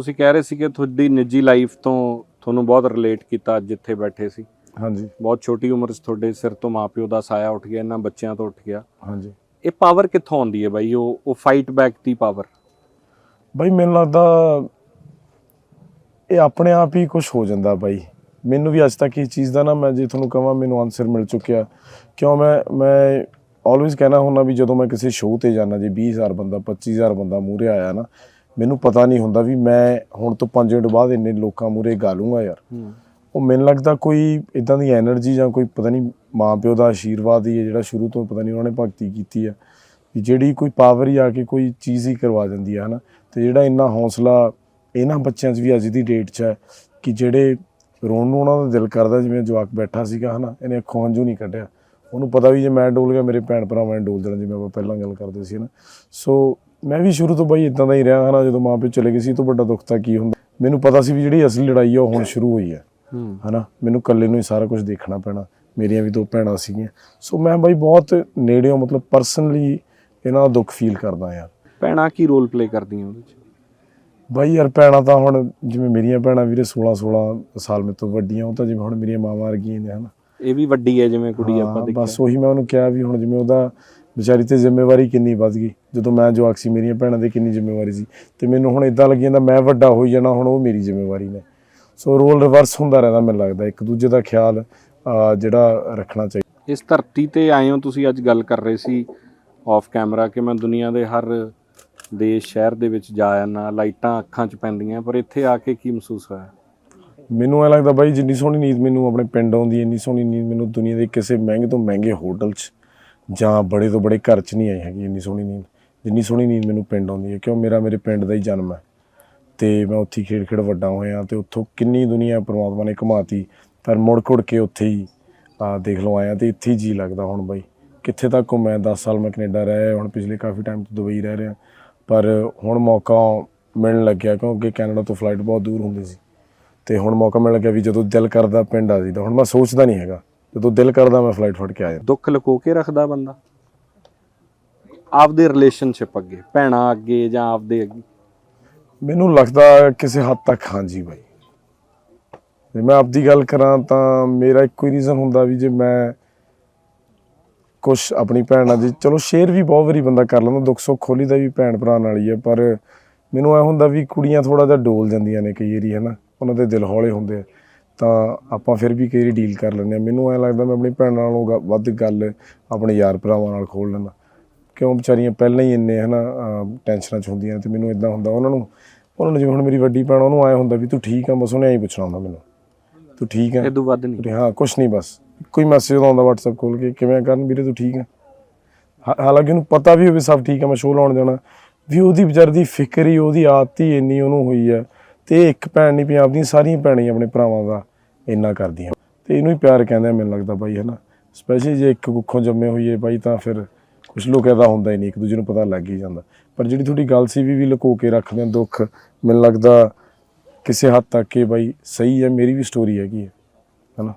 ਤੁਸੀਂ ਕਹਿ ਰਹੇ ਸੀ ਕਿ ਤੁਹਾਡੀ ਨਿੱਜੀ ਲਾਈਫ ਤੋਂ ਤੁਹਾਨੂੰ ਬਹੁਤ ਰਿਲੇਟ ਕੀਤਾ ਅੱਜ ਜਿੱਥੇ ਬੈਠੇ ਸੀ। ਹਾਂਜੀ। ਬਹੁਤ ਛੋਟੀ ਉਮਰ 'ਚ ਤੁਹਾਡੇ ਸਿਰ ਤੋਂ ਮਾਪਿਓ ਦਾ ਸਾਇਆ ਉੱਠ ਗਿਆ ਇਹਨਾਂ ਬੱਚਿਆਂ ਤੋਂ ਉੱਠ ਗਿਆ। ਹਾਂਜੀ। ਇਹ ਪਾਵਰ ਕਿੱਥੋਂ ਆਉਂਦੀ ਹੈ ਬਾਈ? ਉਹ ਉਹ ਫਾਈਟ ਬੈਕ ਦੀ ਪਾਵਰ ਬਾਈ ਮੈਨੂੰ ਲੱਗਦਾ ਇਹ ਆਪਣੇ ਆਪ ਹੀ ਕੁਝ ਹੋ ਜਾਂਦਾ ਬਾਈ। ਮੈਨੂੰ ਵੀ ਅੱਜ ਤੱਕ ਇਹ ਚੀਜ਼ ਦਾ ਨਾ ਮੈਂ ਜੇ ਤੁਹਾਨੂੰ ਕਹਾਂ ਮੈਨੂੰ ਆਨਸਰ ਮਿਲ ਚੁੱਕਿਆ। ਕਿਉਂ ਮੈਂ ਮੈਂ ਆਲਵੇਜ਼ ਕਹਿਣਾ ਹੁੰਦਾ ਵੀ ਜਦੋਂ ਮੈਂ ਕਿਸੇ ਸ਼ੋਅ ਤੇ ਜਾਣਾ ਜੇ 20000 ਬੰਦਾ 25000 ਬੰਦਾ ਮੂਰੇ ਆਇਆ ਨਾ ਮੈਨੂੰ ਪਤਾ ਨਹੀਂ ਹੁੰਦਾ ਵੀ ਮੈਂ ਹੁਣ ਤੋਂ ਪੰਜ ਮਿੰਟ ਬਾਅਦ ਇੰਨੇ ਲੋਕਾਂ ਮੂਰੇ ਗਾਲੂਗਾ ਯਾਰ। ਉਹ ਮੈਨੂੰ ਲੱਗਦਾ ਕੋਈ ਇਦਾਂ ਦੀ એનર્ਜੀ ਜਾਂ ਕੋਈ ਪਤਾ ਨਹੀਂ ਮਾਂ ਪਿਓ ਦਾ ਆਸ਼ੀਰਵਾਦ ਹੀ ਹੈ ਜਿਹੜਾ ਸ਼ੁਰੂ ਤੋਂ ਪਤਾ ਨਹੀਂ ਉਹਨਾਂ ਨੇ ਭਗਤੀ ਕੀਤੀ ਆ ਵੀ ਜਿਹੜੀ ਕੋਈ ਪਾਵਰ ਹੀ ਆ ਕੇ ਕੋਈ ਚੀਜ਼ ਹੀ ਕਰਵਾ ਦਿੰਦੀ ਹੈ ਹਨਾ? ਤੇ ਜਿਹੜਾ ਇੰਨਾ ਹੌਸਲਾ ਇਹਨਾਂ ਬੱਚਿਆਂ 'ਚ ਵੀ ਅੱਜ ਦੀ ਡੇਟ 'ਚ ਹੈ ਕਿ ਜਿਹੜੇ ਰੋਣ ਨੂੰ ਉਹਨਾਂ ਦਾ ਦਿਲ ਕਰਦਾ ਜਿਵੇਂ ਜਵਾਕ ਬੈਠਾ ਸੀਗਾ ਹਨਾ? ਇਹਨੇ ਅੱਖੋਂ ਹੰਝੂ ਨਹੀਂ ਕੱਢਿਆ। ਉਹਨੂੰ ਪਤਾ ਵੀ ਜੇ ਮੈਂ ਡੋਲ ਗਿਆ ਮੇਰੇ ਭੈਣ ਭਰਾਵਾਂ ਨੇ ਡੋਲ ਦੇਣਾ ਜਿਵੇਂ ਆਪਾਂ ਪਹਿਲਾਂ ਗੱਲ ਕਰਦੇ ਸੀ ਨਾ ਸੋ ਮੈਂ ਵੀ ਸ਼ੁਰੂ ਤੋਂ ਬਾਈ ਇਦਾਂ ਦਾ ਹੀ ਰਿਹਾ ਹਨਾ ਜਦੋਂ ਮਾਂ ਪਿਓ ਚਲੇ ਗਏ ਸੀ ਤੋਂ ਵੱਡਾ ਦੁੱਖ ਤਾਂ ਕੀ ਹੁੰਦਾ? ਮੈਨੂੰ ਪਤਾ ਸੀ ਵੀ ਜਿਹੜੀ ਅਸਲੀ ਲੜਾਈ ਆ ਉਹ ਹੁਣ ਸ਼ੁਰੂ ਹੋਈ ਹੈ। ਹਨਾ? ਮੈਨੂੰ ਇਕੱਲੇ ਨੂੰ ਹੀ ਸਾਰਾ ਕੁਝ ਦੇਖਣਾ ਪੈਣਾ। ਮੇਰੀਆਂ ਵੀ ਦੋ ਭੈਣਾਂ ਸੀਗੀਆਂ। ਸੋ ਮੈਂ ਬਾਈ ਬਹੁਤ ਨੇੜਿਓਂ ਮਤਲਬ ਪਰਸਨਲੀ ਇਹਨਾਂ ਦਾ ਦੁੱਖ ਫੀਲ ਕਰਦਾ ਯਾਰ ਭੈਣਾਂ ਕੀ ਰੋਲ ਪਲੇ ਕਰਦੀਆਂ ਉਹਦੇ 'ਚ? ਬਾਈ ਯਾਰ ਭੈਣਾਂ ਤਾਂ ਹੁਣ ਜਿਵੇਂ ਮੇਰੀਆਂ ਭੈਣਾਂ ਵੀਰੇ 16 16 ਸਾਲ ਮੇਰੇ ਤੋਂ ਵੱਡੀਆਂ ਉਹ ਤਾਂ ਜਿਵੇਂ ਹੁਣ ਮੇਰੀਆਂ ਮਾਵਾਂ ਵਰਗੀਆਂ ਨੇ ਹਨਾ? ਇਹ ਵੀ ਵੱਡੀ ਹੈ ਜਿਵੇਂ ਕੁੜੀ ਆਪਾਂ ਦੇਖਿਆ। ਬਸ ਉਹੀ ਮੈਂ ਉਹਨੂੰ ਕਿਹਾ ਵੀ ਹੁਣ ਜਿਵੇਂ ਉਹਦਾ ਵਿਚਾਰੀ ਤੇ ਜ਼ਿੰਮੇਵਾਰੀ ਕਿੰਨੀ ਵੱਧ ਗਈ ਜਦੋਂ ਮੈਂ ਜਵਾਕ ਸੀ ਮੇਰੀਆਂ ਭੈਣਾਂ ਦੇ ਕਿੰਨੀ ਜ਼ਿੰਮੇਵਾਰੀ ਸੀ ਤੇ ਮੈਨੂੰ ਹੁਣ ਇਦਾਂ ਲੱਗੀ ਜਾਂਦਾ ਮੈਂ ਵੱਡਾ ਹੋਈ ਜਾਣਾ ਹੁਣ ਉਹ ਮੇਰੀ ਜ਼ਿੰਮੇਵਾਰੀ ਨੇ। ਸੋ ਰੋਲ ਰਿਵਰਸ ਹੁੰਦਾ ਰਹਿੰਦਾ ਮੈਨੂੰ ਲੱਗਦਾ ਇੱਕ ਦੂਜੇ ਦਾ ਖਿਆਲ ਜਿਹੜਾ ਰੱਖਣਾ ਚਾਹੀਦਾ। ਇਸ ਧਰਤੀ ਤੇ ਆਏ ਹੋ ਤੁਸੀਂ ਅੱਜ ਗੱਲ ਕਰ ਰਹੇ ਸੀ ਆਫ ਕੈਮਰਾ ਕਿ ਮੈਂ ਦੁਨੀਆ ਦੇ ਹਰ ਦੇਸ਼ ਸ਼ਹਿਰ ਦੇ ਵਿੱਚ ਜਾ ਆਣਾ ਲਾਈਟਾਂ ਅੱਖਾਂ 'ਚ ਪੈਂਦੀਆਂ ਪਰ ਇੱਥੇ ਆ ਕੇ ਕੀ ਮਹਿਸੂਸ ਹੋਇਆ? ਮੈਨੂੰ ਐ ਲੱਗਦਾ ਬਾਈ ਜਿੰਨੀ ਸੋਹਣੀ ਨੀਂਦ ਮੈਨੂੰ ਆਪਣੇ ਪਿੰਡ ਆਉਂਦੀ ਇੰਨੀ ਸੋਹਣੀ ਨੀਂਦ ਮੈਨੂੰ ਦੁਨੀਆ ਦੇ ਕਿਸੇ ਮਹਿੰਗੇ ਤੋਂ ਮਹਿੰਗੇ ਹੋਟਲ 'ਚ ਜਾਂ ਬੜੇ ਤੋਂ ਬੜੇ ਘਰ 'ਚ ਨਹੀਂ ਆਈ ਹੈਗੀ ਇੰਨੀ ਸੋਹਣੀ ਨੀਂਦ। ਜਿੰਨੀ ਸੋਹਣੀ ਨੀਂਦ ਮੈਨੂੰ ਪਿੰਡ ਆਉਂਦੀ ਹੈ, ਕਿਉਂ ਮੇਰਾ ਮੇਰੇ ਪਿੰਡ ਦਾ ਹੀ ਜਨਮ ਹੈ। ਤੇ ਮੈਂ ਉੱਥੇ ਹੀ ਖੇਡ ਖੇਡ ਵੱਡਾ ਹੋਇਆ ਤੇ ਉੱਥੋਂ ਕਿੰਨੀ ਦੁਨੀਆ ਪ੍ਰਮਾਤਮਾ ਨੇ ਘੁਮਾਤੀ, ਪਰ ਮੁੜ ਕੁੜ ਕੇ ਉੱਥੇ ਹੀ, ਆ ਦੇਖ ਲਓ ਆਇਆ ਤੇ ਇੱਥੇ ਹੀ ਜੀ ਲੱਗਦਾ ਹੁਣ ਬਾਈ। ਕਿੱਥੇ ਤੱਕ ਮੈਂ 10 ਸਾਲ ਮੈਂ ਕੈਨੇਡਾ ਰਿਹਾ ਹੁਣ ਪਿਛਲੇ ਕਾਫੀ ਟਾਈਮ ਤੋਂ ਦੁਬਈ ਰਹਿ ਰਿਹਾ। ਪਰ ਹੁਣ ਮੌਕਾ ਮਿਲਣ ਲੱਗਿਆ ਕਿਉਂਕਿ ਕੈਨੇਡਾ ਤੋਂ ਫਲਾਈਟ ਬਹੁਤ ਦੂਰ ਹੁੰਦੀ ਸੀ। ਤੇ ਹੁਣ ਮੌਕਾ ਮਿਲਣ ਲੱਗਿਆ ਵੀ ਜਦੋਂ ਦਿਲ ਕਰਦਾ ਪਿੰਡ ਆ ਜੀ ਤਾਂ ਹੁਣ ਮੈਂ ਸੋਚਦਾ ਨਹੀਂ ਹੈਗਾ ਜਦੋਂ ਦਿਲ ਕਰਦਾ ਮੈਂ ਫਲਾਈਟ ਫੜ ਕੇ ਆ ਜਾਂਦਾ ਦੁੱਖ ਲੁਕੋ ਕੇ ਰੱਖਦਾ ਬੰਦਾ? ਆਪਦੇ ਰਿਲੇਸ਼ਨਸ਼ਿਪ ਅੱਗੇ ਭੈਣਾਂ ਅੱਗੇ ਜਾਂ ਆਪਦੇ ਅੱਗੇ? ਮੈਨੂੰ ਲੱਗਦਾ ਕਿਸੇ ਹੱਦ ਤੱਕ ਹਾਂਜੀ ਬਾਈ। ਜੇ ਮੈਂ ਆਪਦੀ ਗੱਲ ਕਰਾਂ ਤਾਂ ਮੇਰਾ ਇੱਕੋ ਹੀ ਰੀਜ਼ਨ ਹੁੰਦਾ ਵੀ ਜੇ ਮੈਂ ਕੁਛ ਆਪਣੀ ਭੈਣ ਨਾਲ ਜੀ ਚਲੋ ਸ਼ੇਅਰ ਵੀ ਬਹੁਤ ਵਾਰੀ ਬੰਦਾ ਕਰ ਲੈਂਦਾ ਦੁੱਖ ਸੁੱਖ ਖੋਲੀ ਦਾ ਵੀ ਭੈਣ ਭਰਾ ਨਾਲ ਹੀ ਹੈ ਪਰ ਮੈਨੂੰ ਐ ਹੁੰਦਾ ਵੀ ਕੁੜੀਆਂ ਥੋੜਾ ਜਿਹਾ ਡੋਲ ਜਾਂਦੀਆਂ ਨੇ ਕਈ ਵਾਰੀ ਹਨਾ? ਉਹਨਾਂ ਦੇ ਦਿਲ ਹੌਲੇ ਹੁੰਦੇ ਆ। ਤਾਂ ਆਪਾਂ ਫਿਰ ਵੀ ਕਈ ਡੀਲ ਕਰ ਲੈਂਦੇ ਆ ਮੈਨੂੰ ਐ ਲੱਗਦਾ ਮੈਂ ਆਪਣੀ ਭੈਣ ਨਾਲੋਂ ਗ- ਵੱਧ ਗੱਲ ਆਪਣੇ ਯਾਰ ਭਰਾਵਾਂ ਨਾਲ ਖੋਲ ਲੈਂਦਾ। ਕਿਉਂ ਵਿਚਾਰੀਆਂ ਪਹਿਲਾਂ ਹੀ ਇੰਨੇ ਹਨਾ ਅਹ ਟੈਨਸ਼ਨਾਂ ਚ ਹੁੰਦੀਆਂ ਨੇ ਤੇ ਮੈਨੂੰ ਇਦਾਂ ਹੁੰਦਾ ਉਹਨਾਂ ਨੂੰ ਉਹਨਾਂ ਨੂੰ ਜਿਵੇਂ ਹੁਣ ਮੇਰੀ ਵੱਡੀ ਭੈਣ ਉਹਨੂੰ ਆਇਆ ਹੁੰਦਾ ਵੀ ਤੂੰ ਠੀਕ ਆ ਬਸ ਉਹਨੇ ਐਂ ਹੀ ਪੁੱਛਣਾ ਹੁੰਦਾ ਮੈਨੂੰ। ਤੂੰ ਠੀਕ ਆ? ਇਦੋਂ ਵੱਧ ਨਹੀਂ। ਤੇ ਹਾਂ ਕੁਛ ਨਹੀਂ ਬਸ। ਕੋਈ ਮੈਸੇਜ ਆਉਂਦਾ WhatsApp ਖੋਲ ਕੇ ਕਿਵੇਂ ਆ ਕਰਨ ਵੀਰੇ ਤੂੰ ਠੀਕ ਆ? ਹਾ- ਹਾਲਾਂਕਿ ਉਹਨੂੰ ਪਤਾ ਵੀ ਹੋਵੇ ਸਭ ਠੀਕ ਆ ਮੈਂ ਸ਼ੋਅ ਲਾਉਣ ਜਾਣਾ। ਵੀ ਉਹਦੀ ਵਿਚਾਰ ਦੀ ਫਿਕਰ ਹੀ ਉਹਦੀ ਆਦਤ ਹੀ ਇੰਨੀ ਉਹਨੂੰ ਹੋਈ ਆ। ਤੇ ਇਹ ਇੱਕ ਭੈਣ ਨਹੀਂ ਪੰਜਾਬ ਦੀਆਂ ਸਾਰੀਆਂ ਭੈਣਾਂ ਹੀ ਆਪਣੇ ਭਰਾਵਾਂ ਦਾ। ਇੰਨਾ ਕਰਦੀਆਂ। ਤੇ ਇਹਨੂੰ ਹੀ ਪਿਆਰ ਕਹਿੰਦੇ ਆ, ਮੈਨੂੰ ਲੱਗਦਾ ਬਾਈ, ਹਨਾ। ਸਪੈਸ਼ਲੀ ਜੇ ਇੱਕ ਕੁੱਖੋਂ ਜੰਮੇ ਹੋਈਏ ਬਾਈ, ਤਾਂ ਫਿਰ ਕੁਝ ਲੋਕ ਇਹਦਾ ਹੁੰਦਾ ਹੀ ਨਹੀਂ, ਇੱਕ ਦੂਜੇ ਨੂੰ ਪਤਾ ਲੱਗ ਹੀ ਜਾਂਦਾ। ਪਰ ਜਿਹੜੀ ਤੁਹਾਡੀ ਗੱਲ ਸੀ ਵੀ ਵੀ ਲੁਕੋ ਕੇ ਰੱਖਦੇ ਆ ਦੁੱਖ, ਮੈਨੂੰ ਲੱਗਦਾ ਕਿਸੇ ਹੱਦ ਤੱਕ ਇਹ ਬਾਈ ਸਹੀ ਹੈ, ਮੇਰੀ ਵੀ ਸਟੋਰੀ ਹੈਗੀ ਹੈ, ਹਨਾ।